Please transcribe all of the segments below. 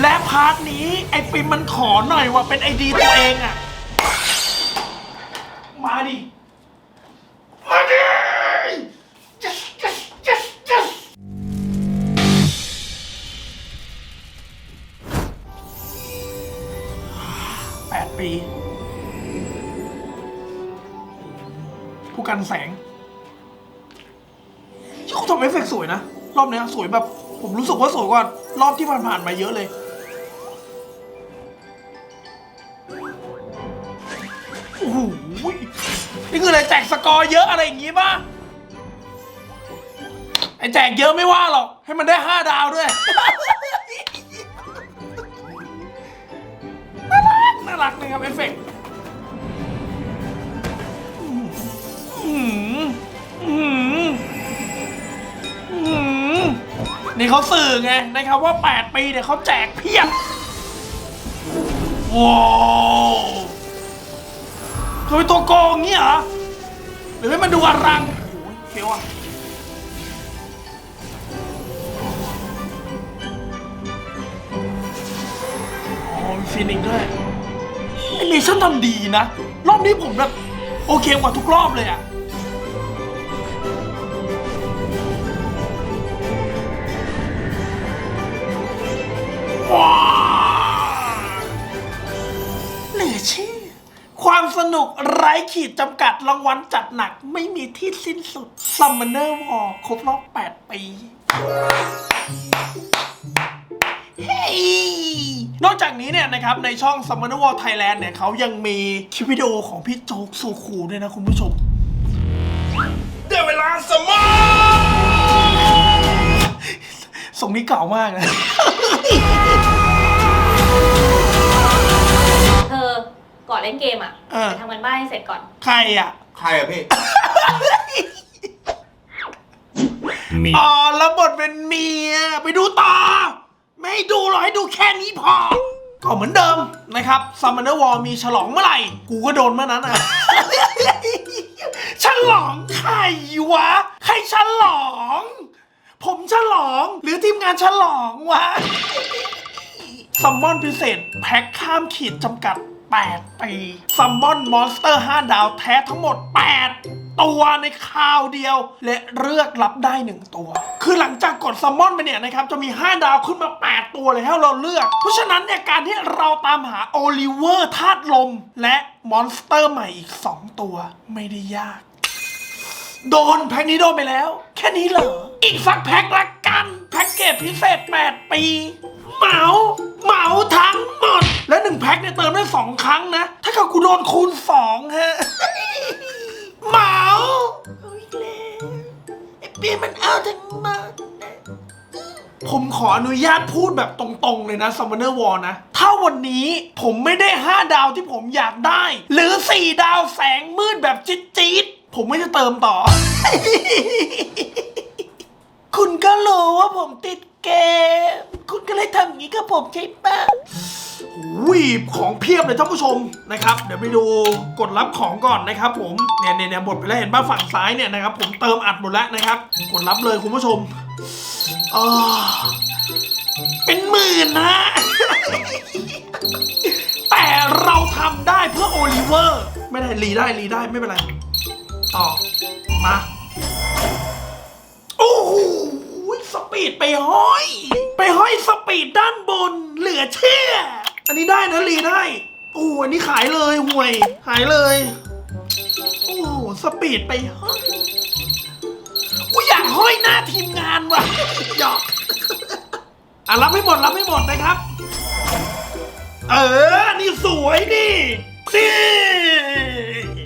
และพาร์ทนี้ไอ้ปิมมันขอหน่อยว่าเป็นไอดีตัวเองอะมาดิ มาดิ yes yes yes yes แปดปี ผู้กันแสงที่เขาทำเอฟเฟกต์สวยนะ รอบเนี้ยสวยแบบ ผมรู้สึกว่าสวยกว่ารอบที่ผ่านๆมาเยอะเลย โอ้โหนี่คืออะไรแจกสกอร์เยอะอะไรอย่างงี้ป่ะไอ้แจกเยอะไม่ว่าหรอก ให้มันได้ห้าดาวด้วย น่ารักน่ารักนะครับเอฟเฟกต์อื้อหืออื้อหืออื้อหือนี่เขาสื่อไงนะครับว่า 8 ปีเนี่ยเขาแจกเพียบว้าว เขาเป็นตัวโกงงี้เหรอหรือให้มันดูอรังโอ้ยเฟี้ยวอะอ๋อมีฟินิกซ์ด้วยไอเมชั่นทำดีนะ รอบนี้ผมแบบโอเคกว่าทุกรอบเลยอะ ความสนุกไร้ขีดจำกัดรางวัลจัดหนักไม่มีที่สิ้นสุด Summoner War ครบรอบ 8 ปี เฮ้ยนอกจากนี้เนี่ยนะครับในช่อง Summoner War Thailand เนี่ยเขายังมีคลิปวิดีโอของพี่โจ๊กโซคูด้วยนะคุณผู้ชมได้เวลาสมอส่งนี้เก่ามากนะ ก่อนเล่นเกมอะเออ ไปทำกันบ้านให้เสร็จก่อน ใครอะ ใครอะพี่ มีอ๋อ แล้วบทเป็นเมีย ไปดูต่อ ไม่ให้ดูหรอกให้ดูแค่นี้พอ ก็เหมือนเดิมนะครับ Summoner War มีฉลองเมื่อไหร่ กูก็โดนเมื่อนั้นอะ ฉลองใครวะ ใครฉลอง ผมฉลอง หรือทีมงานฉลองวะ ซัมมอนพิเศษ แพ็คข้ามขีดจำกัด 8 ปีซัมมอนมอนสเตอร์ 5 ดาวแท้ทั้งหมด 8 ตัวในคราวเดียว และเลือกรับได้ 1 ตัว คือหลังจากกดซัมมอนไปเนี่ยนะครับจะมี 5 ดาวขึ้นมา 8 ตัวเลยให้เราเลือก เพราะฉะนั้นเนี่ยการที่เราตามหาโอลิเวอร์ธาตุลม และมอนสเตอร์ใหม่อีก 2 ตัวไม่ได้ยากโดนแพ็คนี้โดนไปแล้ว แค่นี้เหรอ อีกสักแพ็คละกัน แพ็กเกจพิเศษ 8 ปี เหมา เหมาทั้ง หนึ่งแพ็คเนี่ยเติมได้สองครั้งนะ ถ้าเกิดกูโดนคูณสองฮะ เหมาเอาอีกแล้วไอ้เปียมันเอาทั้งหมดนะผมขออนุญาตพูดแบบตรงๆเลยนะ Summoner War นะ ถ้าวันนี้ผมไม่ได้ 5 ดาวที่ผมอยากได้ หรือ 4 ดาวแสงมืดแบบจี๊ดๆ ผมไม่จะเติมต่อ คุณก็รู้ว่าผมติด กมคุณก็เลยทำอย่างนี้กับผมใช่ปะวีบของเพียบเลยท่านผู้ชมนะครับ เดี๋ยวไปดูกดรับของก่อนนะครับ ผมเนี่ยเนี่ยเนี่ยหมดไปแล้วเห็นป่ะฝั่งซ้ายเนี่ยนะครับ ผมเติมอัดหมดแล้วนะครับ กดรับเลยคุณผู้ชมอาเป็นหมื่นนะแต่เราทำได้เพื่อโอลิเวอร์ ไม่ได้รีได้รีได้ไม่เป็นไร ต่อมาโอ้โห สปีดไปห้อย ไปห้อยสปีดด้านบน เหลือเชื่อ อันนี้ได้นะรีได้โอ้อันนี้ขายเลยห่วย ขายเลย โอ้สปีดไปห้อยกูอยากห้อยหน้าทีมงานว่ะหยอกอะรับไม่หมดรับไม่หมดนะครับ เออ นี่สวยนี่นี่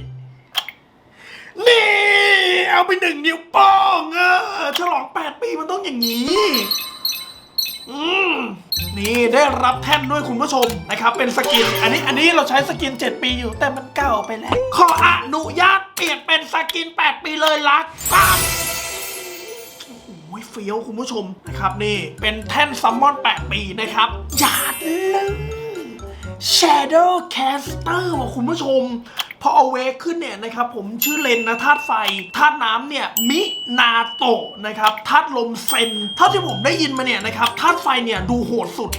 นี่ เอาไปหนึ่งนิ้วโป้องเออฉลอง8ปีมันต้องอย่างนี้ อืมนี่ได้รับแท่นด้วยคุณผู้ชมนะครับ เป็นสกิน อันนี้อันนี้เราใช้สกิน 7 ปีอยู่แต่มันเก่าไปแล้ว ขออนุญาตเปลี่ยนเป็นสกิน 8 ปีเลยละกันโอ้โหเฟี้ยวคุณผู้ชมนะครับนี่เป็นแท่นซัมมอน 8 ปีนะครับหยาดเลย Shadow Caster ว่ะคุณผู้ชม พอเอาเวกขึ้นเนี่ยนะครับผมชื่อเลนนะธาตุไฟธาตุน้ำเนี่ยมินาโตะนะครับธาตุลมเซนเท่าที่ผมได้ยินมาเนี่ยนะครับธาตุไฟเนี่ยดูโหดสุด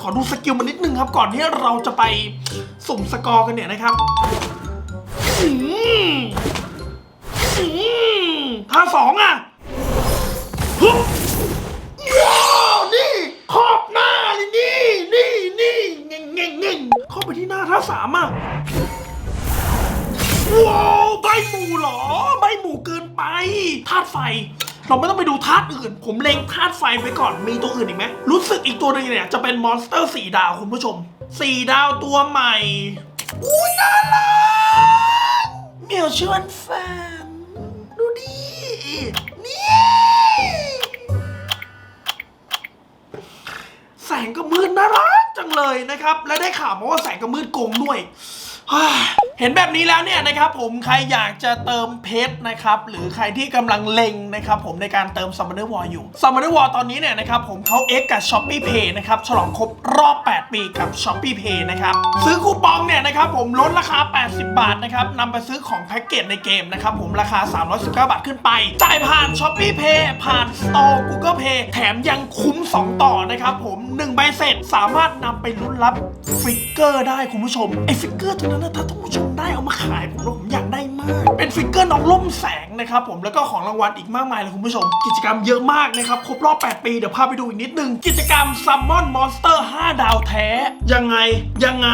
ขอดูสกิลมันนิดนึงครับ ก่อนที่เราจะไปสุ่มสกอร์กันเนี่ยนะครับอืมอืมท่าสองอะฮึบว้าวนี่ขอบหน้าเลยนี่นี่นี่เง่งเง่งเง่งเข้าไปที่หน้าท่าสามอะ ใบหมูเหรอใบหมูเกินไปธาตุไฟ เราไม่ต้องไปดูธาตุอื่น ผมเล็งธาตุไฟไว้ก่อนมีตัวอื่นอีกไหมรู้สึกอีกตัวหนึ่งเนี่ยจะเป็นมอนสเตอร์สี่ดาวคุณผู้ชมสี่ดาวตัวใหม่อุ้ยน่ารักเมียวชวนแฟนดูดินี่แสงกระมืดน่ารักจังเลยนะครับ และได้ข่าวมาว่าแสงกระมืดโกงด้วย เห็นแบบนี้แล้วเนี่ยนะครับผมใครอยากจะเติมเพชรนะครับหรือใครที่กำลังเล็งนะครับผมในการเติม Summoner War อยู่ Summoner War ตอนนี้เนี่ยนะครับผมเขา X กับ Shopee Pay นะครับฉลองครบรอบ 8 ปีกับ Shopee Pay นะครับซื้อคูปองเนี่ยนะครับผมลดราคา 80 บาทนะครับนำไปซื้อของแพ็กเกจในเกมนะครับผมราคา 319 บาทขึ้นไป จ่ายผ่าน Shopee Pay ผ่าน Store Google Pay แถมยังคุ้ม 2 ต่อนะครับผม1ใบเสร็จสามารถนำไปลุ้นรับฟิกเกอร์ได้คุณผู้ชมไอ้ฟิกเกอร์ตัว้วนะถ้าท่านผู้ชมได้เอามาขายผมแล้วผมอยากได้มาก เป็นฟิกเกอร์น้องล่มแสงนะครับผมแล้วก็ของรางวัลอีกมากมายเลยคุณผู้ชม กิจกรรมเยอะมากนะครับครบรอบ 8 ปีเดี๋ยวพาไปดูอีกนิดนึง กิจกรรมซัมมอนมอนสเตอร์5ดาวแท้ ยังไงยังไง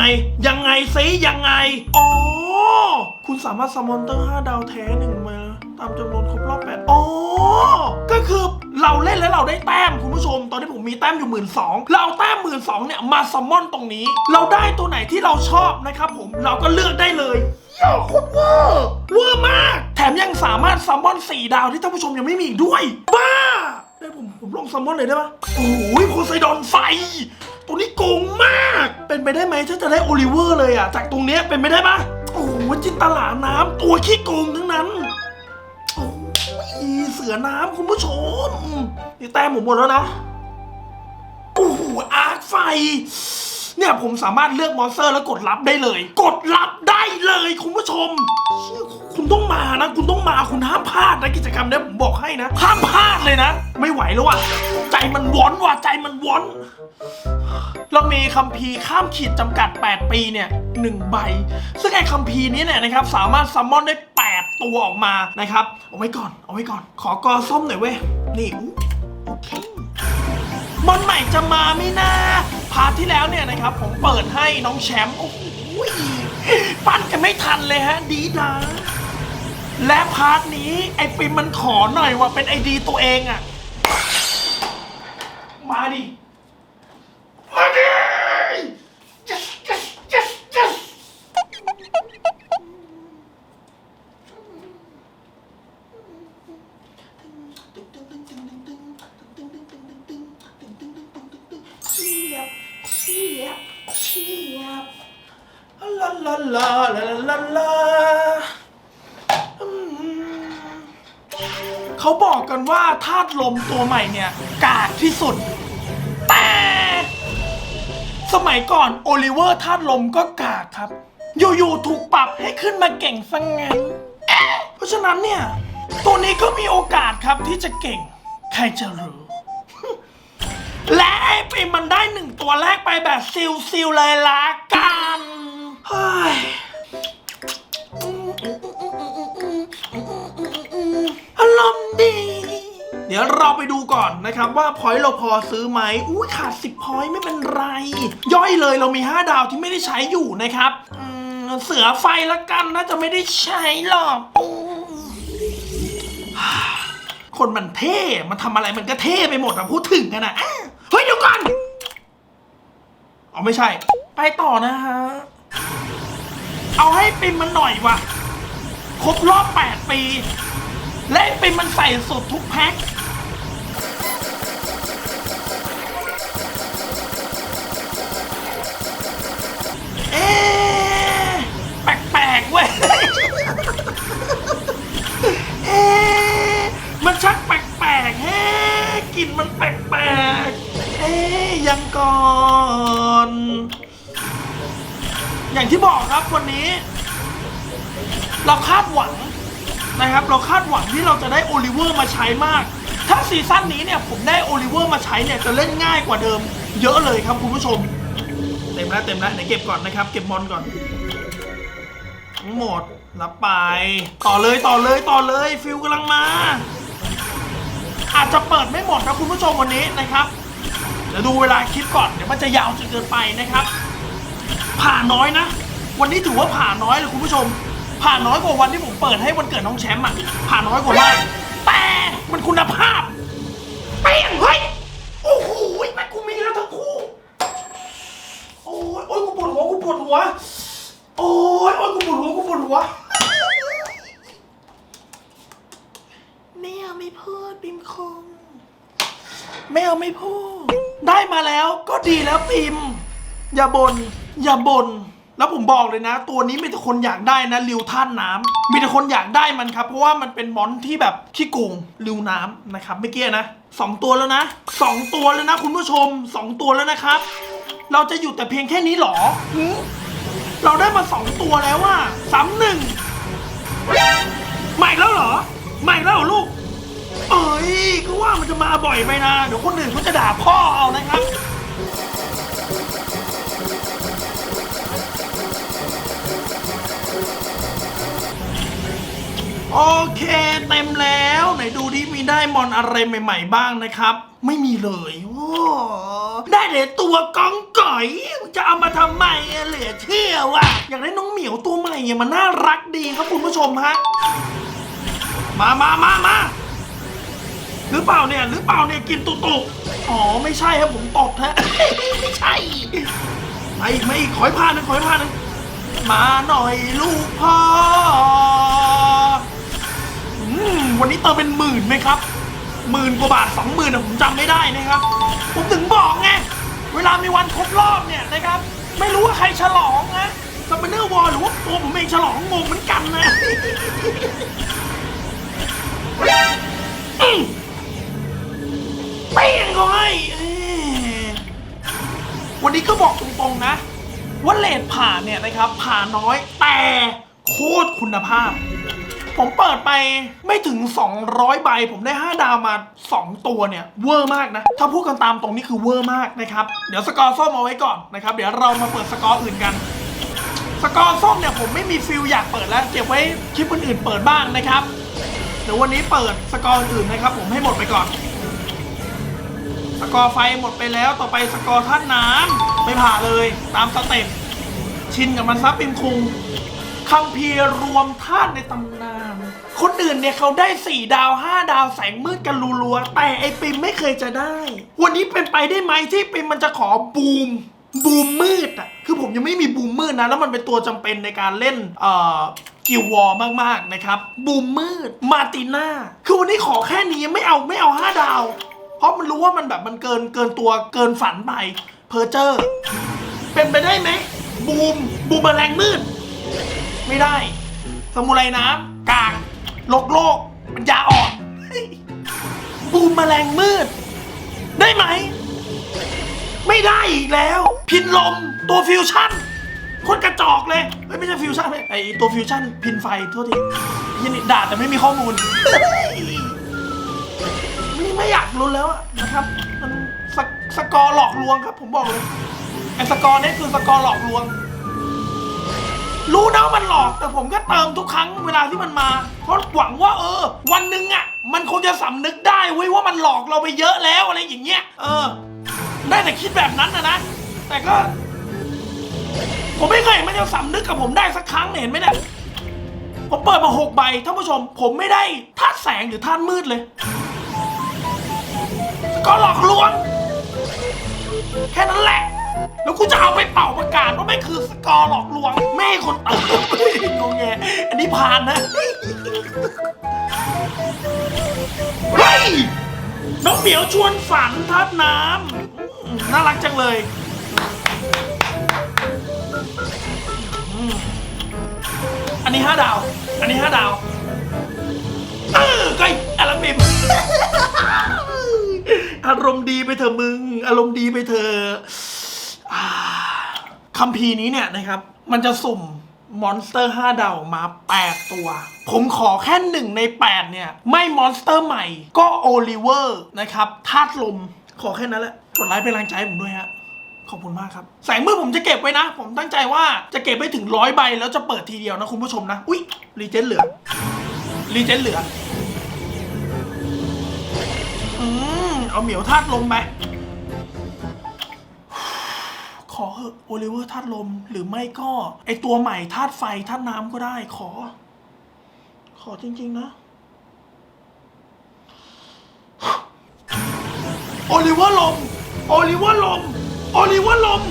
ยังไงซิยังไงอ๋อคุณสามารถซัมมอนเตอร์5ดาวแท้หนึ่งมา ตามจำนวนครบรอบ8อ๋อ ก็คือเราเล่นแล้วเราได้แต้มคุณผู้ชม ตอนที่ผมมีแต้มอยู่หมื่นสองเราเอาแต้มหมื่นสองเนี่ยมาซัมมอนตรงนี้ เราได้ตัวไหนที่เราชอบนะครับผมเราก็เลือกได้เลยเหี้ยโคตรเวอร์เวอร์มาก แถมยังสามารถซัมมอนสี่ดาวที่ท่านผู้ชมยังไม่มีอีกด้วย บ้าได้ผมผมลองซัมมอนเลยได้ปะโอ้ยโพไซดอนไฟตัวนี้โกงมาก เป็นไปได้ไหมถ้าจะได้โอลิเวอร์เลยอะ จากตรงเนี้ยเป็นไปได้ปะโอ้โหจินตลาน้ำตัวขี้โกงทั้งนั้นโอ้ีเสือน้ำคุณผู้ชม นี่แต้มผมหมดแล้วนะ โอ้โหอาร์คไฟ เนี่ยผมสามารถเลือกมอนสเตอร์แล้วกดรับได้เลย กดรับได้เลยคุณผู้ชมเชี่ยคุณต้องมานะ คุณต้องมาคุณห้ามพลาดนะกิจกรรมเนี้ยผมบอกให้นะ ห้ามพลาดเลยนะ ไม่ไหวแล้วว่ะใจมันวอนว่ะใจมันวอนเรามีคัมภีร์ข้ามขีดจำกัด 8 ปีเนี่ยหนึ่งใบ ซึ่งไอ้คัมภีร์นี้เนี่ยนะครับสามารถซัมมอนได้ 8 ตัวออกมานะครับ เอาไว้ก่อน เอาไว้ก่อน ขอกอส้มหน่อยเว้ย นี่ โอเค มอนใหม่จะมาไม่ นะครับ ผมเปิดให้น้องแชมป์โอ้โหปั้นกันไม่ทันเลยฮะ ดีดาและพาร์ทนี้ไอ้ปิมมันขอหน่อยว่าเป็นไอดีตัวเองอะมาดิ มาดิ เขาบอกกันว่าธาตุลมตัวใหม่เนี่ย กากที่สุด แต่ สมัยก่อนโอลิเวอร์ธาตุลมก็กากครับ อยู่ๆถูกปรับให้ขึ้นมาเก่งสังงั้นเเพราะฉะนั้นเนี่ย ตัวนี้ก็มีโอกาสครับที่จะเก่ง ใครจะรู้ และไอ้ปิมมันได้หนึ่งตัวแรกไปแบบซิลๆเลยละกันเฮ้ย ดีเดี๋ยวเราไปดูก่อนนะครับว่าพอยต์เราพอซื้อไหมอุ้ยขาด 10พอยต์ไม่เป็นไร ย่อยเลยเรามี 5 ดาวที่ไม่ได้ใช้อยู่นะครับอืมเสือไฟละกันน่าจะไม่ได้ใช้หรอกอคนมันเท่ มันทำอะไรมันก็เท่ไปหมดอะพูดถึงกันนะอะเฮ้ยเดี๋ยวก่อนอ๋อไม่ใช่ ไปต่อนะฮะ เอาให้ปิมมันหน่อยวะครบรอบ 8 ปี และไอปิมมันใส่สดทุกแพ็คเอ๊ะแปลกๆเว้ยเอ๊ะมันชักแปลกๆแฮะกลิ่นมันแปลกๆเอ๊ะยังก่อน อย่างที่บอกครับวันนี้ เราคาดหวัง นะครับ เราคาดหวังที่เราจะได้โอลิเวอร์มาใช้มาก ถ้าซีซั่นนี้เนี่ยผมได้โอลิเวอร์มาใช้เนี่ยจะเล่นง่ายกว่าเดิม เยอะเลยครับคุณผู้ชม เต็มแล้วเต็มแล้วไหนเก็บก่อนนะครับ เก็บมอนก่อนทั้งหมดรับไป ต่อเลยต่อเลยต่อเลยฟิลกำลังมา อาจจะเปิดไม่หมดนะคุณผู้ชมวันนี้นะครับเดี๋ยวดูเวลาคลิปก่อนเดี๋ยวมันจะยาวจนเกินไปนะครับ ผ่าน้อยนะ วันนี้ถือว่าผ่าน้อยเลยคุณผู้ชม ผ่าน้อยกว่าวันที่ผมเปิดให้วันเกิดน้องแชมป์อะ ผ่าน้อยกว่ามาก แต่มันคุณภาพเปี้ยงเฮ้ย โอ้โหแม่งกูมีแล้วทั้งคู่ โอ้ยโอ้ยกูปวดหัวกูปวดหัว โอ้ยโอ้ยกูปวดหัวกูปวดหัวไม่เอาไม่พูดปิมคงไม่เอาไม่พูด ได้มาแล้วก็ดีแล้วปิม อย่าบน่นอย่าบน่น แล้วผมบอกเลยนะ ตัวนี้มีแต่คนอยากได้นะริวท่านน้ำมีแต่คนอยากได้มันครับ เพราะว่ามันเป็นมอนที่แบบขี้โกงริวน้ำนะครับเมื่อกี้นะสองตัวแล้วนะสองตัวแล้วนะ คุณผู้ชมสองตัวแล้วนะครับ เราจะหยุดแต่เพียงแค่นี้เหรอหือเราได้มาสองตัวแล้วว่าสามหนึ่งใหม่แล้วเหรอใหม่แล้วเหรอลูก เอ้ยก็ว่ามันจะมาบ่อยไปนะ เดี๋ยวคนอื่นเขาจะด่าพ่อเอานะครับ โอเคเต็มแล้วไหนดูดิมีได้มอนอะไรใหม่ ๆ บ้างนะครับ ไม่มีเลยโอ้ได้แต่ตัวกองก่อยจะเอามาทำไมเหลือเชื่อว่ะอยากได้น้องเหมียวตัวใหม่อะมันน่ารักดีครับคุณผู้ชมฮะมามามามาหรือเปล่าเนี่ยหรือเปล่าเนี่ยกินตุตุอ๋อไม่ใช่ครับผมตกฮะไม่ใช่มาอีกมาอีกขอยพาหนึ่งขอยพาหนึ่งมาหน่อยลูกพ่อ อืมวันนี้เติมเป็นหมื่นไหมครับหมื่นกว่าบาทสองหมื่นผมจำไม่ได้นะครับ ผมถึงบอกไง เวลามีวันครบรอบเนี่ยนะครับ ไม่รู้ว่าใครฉลองนะซัมเบอร์วอลหรือว่าตัวผมเองฉลองงงเหมือนกันนะอืมเป้งเขาให้อยวันนี้ก็บอกตรงๆนะ ว่าเลทผ่านเนี่ยนะครับ ผ่านน้อยแต่โคตรคุณภาพ ผมเปิดไปไม่ถึง 200 ใบ ผมได้ 5 ดาวมา 2 ตัวเนี่ย เวอร์มากนะ ถ้าพูดกันตามตรงนี้คือเวอร์มากนะครับ เดี๋ยวสกอร์ส้มเอาไว้ก่อนนะครับ เดี๋ยวเรามาเปิดสกอร์อื่นกัน สกอร์ส้มเนี่ยผมไม่มีฟิลอยากเปิดแล้ว เก็บไว้คลิปอื่นๆเปิดบ้างนะครับ เดี๋ยววันนี้เปิดสกอร์อื่นนะครับ ผมให้หมดไปก่อน สกอร์ไฟหมดไปแล้ว ต่อไปสกอร์ท่านน้ำไม่ผ่าเลย ตามสเต็ปชินกับมันซับปิมคุงคัมภีรวมธาตุในตำนาน คนอื่นเนี่ยเขาได้ 4 ดาว 5 ดาวแสงมืดกันรัวๆแต่ไอปิมไม่เคยจะได้ วันนี้เป็นไปได้ไหมที่ปิมมันจะขอบูมบูมมืดอะคือผมยังไม่มีบูมมืดนะ แล้วมันเป็นตัวจำเป็นในการเล่นเอ่อกิววอลมากๆนะครับ บูมมืด มาติน่า คือวันนี้ขอแค่นี้ไม่เอาไม่เอา 5 ดาว เพราะมันรู้ว่ามันแบบมันเกินเกินตัวเกินฝันไปเพอร์เจอร์เป็นไปได้ไหมบูมบูมแมลงมืด ไม่ได้ สมุไรน้ำกาก โลกโลกปัญญาอ่อนบูมแมลงมืด ได้ไหม ไม่ได้อีกแล้ว พินลมตัวฟิวชั่นคนกระจอกเลยเฮ้ยไม่ใช่ฟิวชั่นเว้ยไอตัวฟิวชั่นพินไฟโทษทียันด่าแต่ไม่มีข้อมูลนี่ไม่อยากลุ้นแล้วนะครับ มันสกสกอร์หลอกลวงครับ ผมบอกเลยไอสกอร์นี่คือสกอร์หลอกลวง รู้นะว่ามันหลอกแต่ผมก็เติมทุกครั้งเวลาที่มันมา เพราะหวังว่าเออ วันหนึ่งอะมันคงจะสำนึกได้เว้ยว่ามันหลอกเราไปเยอะแล้วอะไรอย่างเงี้ย เออ ได้แต่คิดแบบนั้นนะนะ แต่ก็ ผมไม่เคยเห็นมันจะสำนึกกับผมได้สักครั้งเนี่ยเห็นไหมเนี่ย ผมเปิดมาหกใบท่านผู้ชม ผมไม่ได้ธาตุแสงหรือธาตุมืดเลย ก็หลอกลวง แค่นั้นแหละ แล้วกูจะเอาไปเป่าประกาศว่าไม่คือสกอร์หลอกลวงไม่ให้คนเติมงงแงอันนี้ผ่านนะเฮ้ยน้องเหมียวชวนฝันทัดน้ำน่ารักจังเลยอืมอันนี้ห้าดาว อันนี้ห้าดาวเออไก่อารมณ์บิมอารมณ์ดีไปเถอะมึง อารมณ์ดีไปเถอะ คัมภีร์นี้เนี่ยนะครับ มันจะสุ่มมอนสเตอร์5ดาวมา 8 ตัว ผมขอแค่หนึ่งใน 8 เนี่ย ไม่มอนสเตอร์ใหม่ก็โอลิเวอร์นะครับธาตุลม ขอแค่นั้นแหละ กดไลค์เป็นแรงใจผมด้วยฮะ ขอบคุณมากครับ แสงมืดผมจะเก็บไว้นะ ผมตั้งใจว่าจะเก็บไปถึงร้อยใบ แล้วจะเปิดทีเดียวนะคุณผู้ชมนะ อุ๊ย รีเจนเหลือ รีเจนเหลือ อืม เอาเหมียวธาตุลมไป อเหอะโอลิเวอร์ธาตุลม หรือไม่ก็ ไอตัวใหม่ธาตุไฟธาตุน้ำก็ได้ ขอ ขอจริง ๆ นะ โอลิเวอร์ลม โอลิเวอร์ลม โอลิเวอร์ลม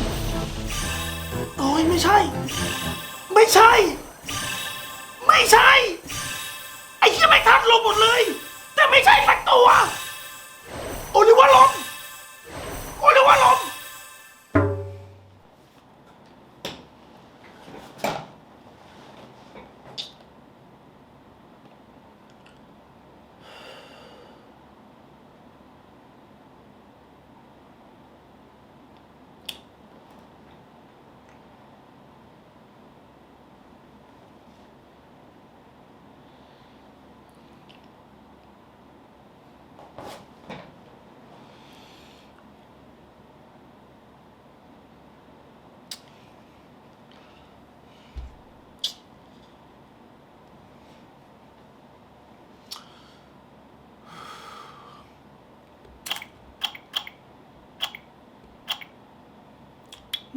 โอ้ยไม่ใช่ ไม่ใช่ ไม่ใช่ ไอ้เหี้ยไม่ทัดลมหมดเลย แต่ไม่ใช่สักตัว โอลิเวอร์ลม โอลิเวอร์ลม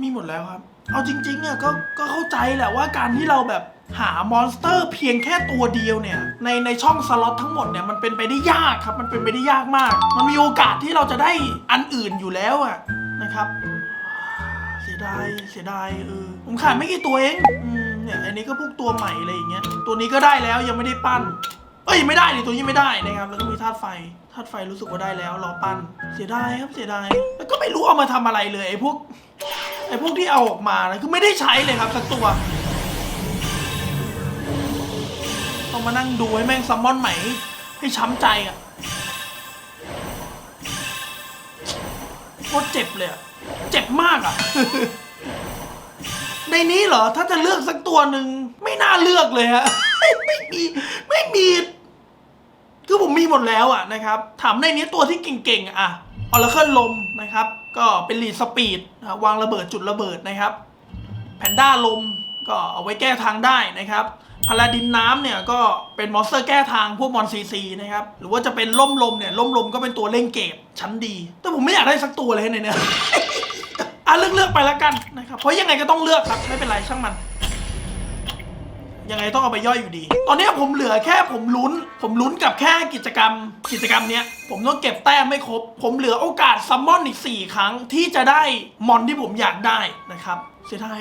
มีหมดแล้วครับ เอาจริงๆเนี่ยก็ก็เข้าใจแหละว่าการที่เราแบบหามอนสเตอร์เพียงแค่ตัวเดียวเนี่ย ในในช่องสล็อตทั้งหมดเนี่ยมันเป็นไปได้ยากครับ มันเป็นไปได้ยากมาก มันมีโอกาสที่เราจะได้อันอื่นอยู่แล้วอะนะครับ เสียดายเสียดายเออผมขาดไม่กี่ตัวเองอืมเนี่ยอันนี้ก็พวกตัวใหม่อะไรอย่างเงี้ยตัวนี้ก็ได้แล้วยังไม่ได้ปั้น เอ้ยไม่ได้ดิตัวนี้ไม่ได้นะครับแล้วก็มีธาตุไฟธาตุไฟรู้สึกว่าได้แล้วรอปั้นเสียดายครับเสียดายแล้วก็ไม่รู้เอามาทำอะไรเลยไอ้พวกไอ้พวกที่เอาออกมานะคือไม่ได้ใช้เลยครับสักตัวต้องมานั่งดูให้แม่งซัมมอนใหม่ให้ช้ำใจอะโคตรเจ็บเลยอะเจ็บมากอะ ในนี้เหรอถ้าจะเลือกสักตัวหนึ่งไม่น่าเลือกเลยฮะ ไม่มี ไม่มี คือผมมีหมดแล้วอะนะครับ ถามในนี้ตัวที่เก่งๆอะออร์เคิลลมนะครับ ก็เป็นลีดสปีดวางระเบิดจุดระเบิดนะครับ แพนด้าลมก็เอาไว้แก้ทางได้นะครับพาราดินน้ำเนี่ยก็เป็นมอนสเตอร์แก้ทางพวกมอนซีซีนะครับ หรือว่าจะเป็นล่มลมเนี่ยล่มลมก็เป็นตัวเล่นเกตชั้นดี แต่ผมไม่อยากได้สักตัวเลยในเนี้ยอะเลือกเลือกไปแล้วกันนะครับ เพราะยังไงก็ต้องเลือกครับไม่เป็นไรช่างมัน ยังไงต้องเอาไปย่อยอยู่ดี ตอนนี้ผมเหลือแค่ผมลุ้น ผมลุ้นกับแค่กิจกรรม กิจกรรมเนี้ยผมต้องเก็บแต้มไม่ครบ ผมเหลือโอกาสซัมมอนอีก 4 ครั้งที่จะได้มอนที่ผมอยากได้นะครับ เสียดาย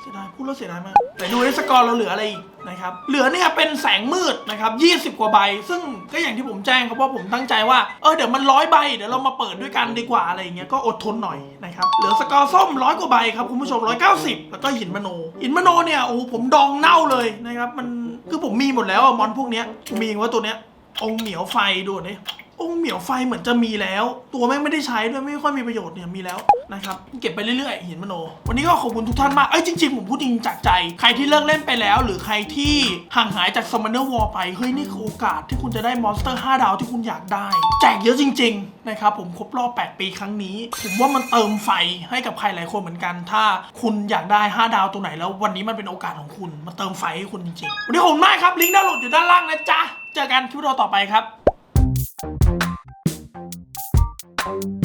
เสียดายพูดแล้วเสียดายมากแต่ดูในสกอร์เราเหลืออะไรอีกนะครับ เหลือเนี่ยเป็นแสงมืดนะครับ20 กว่าใบ ซึ่งก็อย่างที่ผมแจ้งครับว่าผมตั้งใจว่า เออเดี๋ยวมันร้อยใบ เดี๋ยวเรามาเปิดด้วยกันดีกว่าอะไรอย่างเงี้ย ก็อดทนหน่อยนะครับ เหลือสกอร์ส้มร้อยกว่าใบครับคุณผู้ชม 190 แล้วก็หินมโน หินมโนเนี่ยโอ้โหผมดองเน่าเลยนะครับ มันคือผมมีหมดแล้วอะมอนพวกเนี้ยมีว่าตัวเนี้ยองเหมียวไฟดูนี่ องค์เหมียวไฟเหมือนจะมีแล้ว ตัวแม่งไม่ได้ใช้ด้วยไม่ค่อยมีประโยชน์เนี่ยมีแล้วนะครับเก็บไปเรื่อยๆหินมโน วันนี้ก็ขอบคุณทุกท่านมากเอ้ยจริงๆ ผมพูดจริงจากใจ ใครที่เลิกเล่นไปแล้ว หรือใครที่ห่างหายจาก Summoner War ไปเฮ้ยนี่คือโอกาสที่คุณจะได้มอนสเตอร์5ดาวที่คุณอยากได้ แจกเยอะจริง ๆ นะครับผมครบรอบ 8 ปีครั้งนี้ ผมว่ามันเติมไฟให้กับใครหลายคนเหมือนกัน ถ้าคุณอยากได้ 5 ดาวตัวไหนแล้ว วันนี้มันเป็นโอกาสของคุณมาเติมไฟให้คุณจริงๆวันนี้ขอบคุณมากครับลิงก์ดาวน์โหลดอยู่ด้านล่างนะจ๊ะเจอกันคลิปต่อไปครับ Thank you.